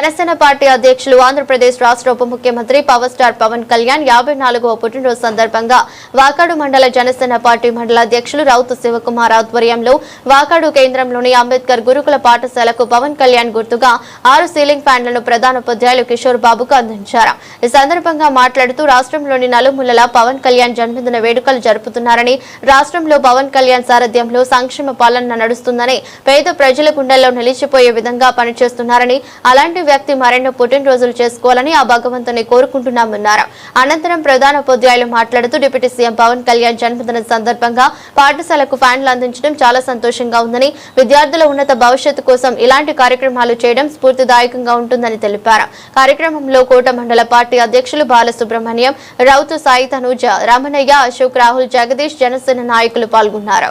Janasena party అధ్యక్షులు ఆంధ్రప్రదేశ్ రాష్ట్ర ఉప ముఖ్యమంత్రి పవర్ స్టార్ పవన్ కళ్యాణ్ యాభై నాలుగవ పుట్టినరోజు సందర్భంగా వాకాడు మండల జనసేన పార్టీ మండల అధ్యక్షులు రౌతు శివకుమార్ ఆధ్వర్యంలో వాకాడు కేంద్రంలోని అంబేద్కర్ గురుకుల పాఠశాలకు పవన్ కళ్యాణ్ గుర్తుగా ఆరు సీలింగ్ ఫ్యాన్లను ప్రధానోపాధ్యాయులు కిషోర్ బాబుకు అందించారు. ఈ సందర్భంగా మాట్లాడుతూ రాష్ట్రంలోని నలుమూలల పవన్ కళ్యాణ్ జన్మదిన వేడుకలు జరుపుతున్నారని రాష్ట్రంలో పవన్ కళ్యాణ్ సారథ్యంలో సంక్షేమ పాలన నడుస్తుందని పేద ప్రజల గుండెల్లో నిలిచిపోయే విధంగా పనిచేస్తున్నారని అలాంటి వ్యక్తి మరెన్నో పుట్టినరోజులు చేసుకోవాలని ఆ భగవంతుని కోరుకుంటున్నామన్నారు. అనంతరం ప్రధాన ఉపాధ్యాయులు మాట్లాడుతూ డిప్యూటీ సీఎం పవన్ కళ్యాణ్ జన్మదిన సందర్భంగా పాఠశాలకు ఫ్యాన్లు అందించడం చాలా సంతోషంగా ఉందని విద్యార్థుల ఉన్నత భవిష్యత్తు కోసం ఇలాంటి కార్యక్రమాలు చేయడం స్ఫూర్తిదాయకంగా ఉంటుందని తెలిపారు. కార్యక్రమంలో కోట మండల పార్టీ అధ్యక్షులు బాలసుబ్రహ్మణ్యం రౌతు సాయి తనూజ రామణయ్య అశోక్ రాహుల్ జగదీష్ జనసేన నాయకులు పాల్గొన్నారు.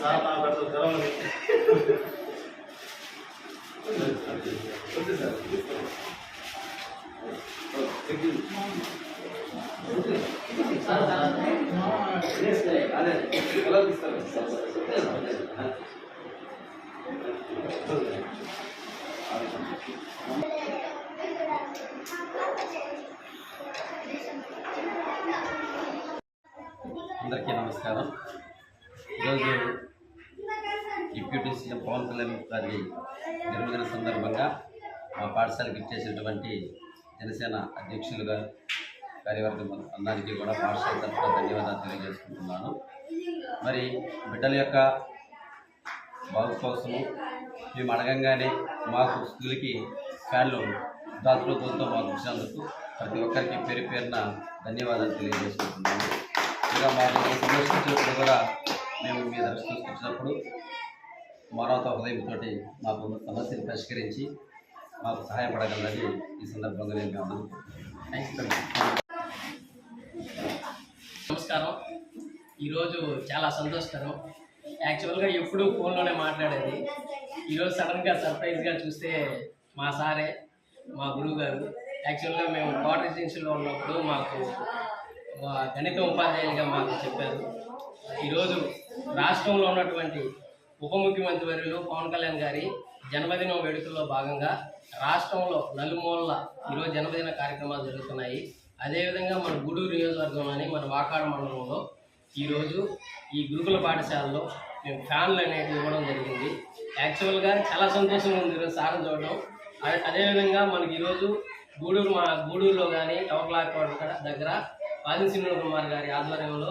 సార్ నా పెద్ద జ్వరం ఓకే సార్ అదే ఎలా తీస్తారు అందరికీ నమస్కారం. ఈరోజు డిప్యూటీ సీఎం పవన్ కళ్యాణ్ గారి జన్మదిన సందర్భంగా మా పాఠశాలకు ఇచ్చేసినటువంటి జనసేన అధ్యక్షులుగా కార్యవర్గం అందరికీ కూడా పాఠశాల తరఫున ధన్యవాదాలు తెలియజేసుకుంటున్నాను. మరి బిడ్డల యొక్క బాగు కోసము మేము అడగంగానే మాకు స్కూల్కి ఫ్యాన్లు దాతృత్వంతో మాకు ఇచ్చినందుకు ప్రతి ఒక్కరికి పేరు పేరున ధన్యవాదాలు తెలియజేసుకుంటున్నాను. ఇంకా మాకు కూడా మేము మీ దృష్టికి వచ్చినప్పుడు మానవత హృదయంతో మాకు ఉన్న సమస్యను పరిష్కరించి మాకు సహాయపడగలరని ఈ సందర్భంగా నేను మేము నమస్కారం. ఈరోజు చాలా సంతోషకరం. యాక్చువల్గా ఎప్పుడూ ఫోన్లోనే మాట్లాడేది. ఈరోజు సడన్గా సర్ప్రైజ్గా చూస్తే మా సారే మా గురువు గారు యాక్చువల్గా మేము కోట రెసిడెన్షియల్లో ఉన్నప్పుడు మాకు గణిత ఉపాధ్యాయులుగా మాకు చెప్పారు. ఈరోజు రాష్ట్రంలో ఉన్నటువంటి ఉప ముఖ్యమంత్రి వర్యులు పవన్ కళ్యాణ్ గారి జన్మదినం వేడుకల్లో భాగంగా రాష్ట్రంలో నలుమూలల ఈరోజు జన్మదిన కార్యక్రమాలు జరుగుతున్నాయి. అదేవిధంగా మన గూడూరు నియోజకవర్గంలోని మన వాకాడ మండలంలో ఈరోజు ఈ గురుకుల పాఠశాలలో మేము ఫ్యాన్లు అనేవి ఇవ్వడం జరిగింది. యాక్చువల్గా చాలా సంతోషంగా ఉంది ఈరోజు సారం చూడడం. అదే- అదేవిధంగా మనకి ఈరోజు గూడూరు మా గూడూరులో కానీ టవర్ క్లాక్ దగ్గర ఆది శ్రీనివాస కుమార్ గారి ఆధ్వర్యంలో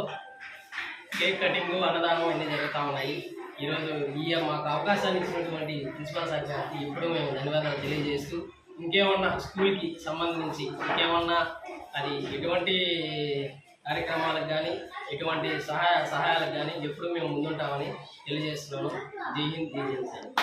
కేక్ కటింగ్ అన్నదానం అన్నీ జరుగుతూ ఉన్నాయి. ఈరోజు ఈ మాకు అవకాశాన్ని ఇచ్చినటువంటి ప్రిన్సిపల్ సార్ గారికి ఎప్పుడూ మేము ధన్యవాదాలు తెలియజేస్తూ ఇంకేమన్నా స్కూల్కి సంబంధించి ఇంకేమన్నా అది ఎటువంటి కార్యక్రమాలకు కానీ ఎటువంటి సహాయ సహాయాలకు కానీ ఎప్పుడు మేము ముందుంటామని తెలియజేస్తున్నాను జై హింద్ జై జనసేన